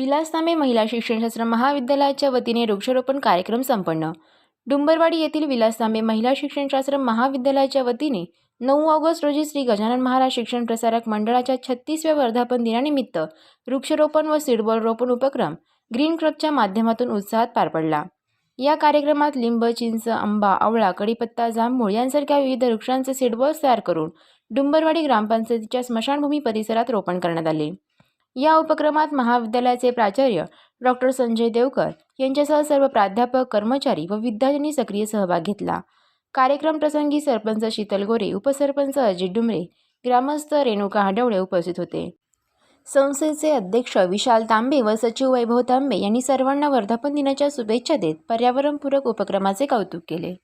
विलासनामे महिला शिक्षणशास्त्र महाविद्यालयाच्या वतीने वृक्षारोपण कार्यक्रम संपन्न. डुंबरवाडी येथील विलासनामे महिला शिक्षणशास्त्र महाविद्यालयाच्या वतीने नऊ ऑगस्ट रोजी श्री गजानन महाराज शिक्षण प्रसारक मंडळाच्या छत्तीसव्या वर्धापन दिनानिमित्त वृक्षारोपण व सीडबॉल रोपण उपक्रम ग्रीन क्लबच्या माध्यमातून उत्साहात पार पडला. या कार्यक्रमात लिंब चिंच आंबा आवळा कडीपत्ता जांभूळ यांसारख्या विविध वृक्षांचे सीडबॉल्स तयार करून डुंबरवाडी ग्रामपंचायतीच्या स्मशानभूमी परिसरात रोपण करण्यात आले. या उपक्रमात महाविद्यालयाचे प्राचार्य डॉक्टर संजय देवकर यांच्यासह सर्व प्राध्यापक कर्मचारी व विद्यार्थ्यांनी सक्रिय सहभाग घेतला. कार्यक्रम प्रसंगी सरपंच शीतल गोरे उपसरपंच अजित डुमरे ग्रामस्थ रेणुका हडवळे उपस्थित होते. संस्थेचे अध्यक्ष विशाल तांबे व सचिव वैभव तांबे यांनी सर्वांना वर्धापन दिनाच्या शुभेच्छा देत पर्यावरणपूरक उपक्रमाचे कौतुक केले.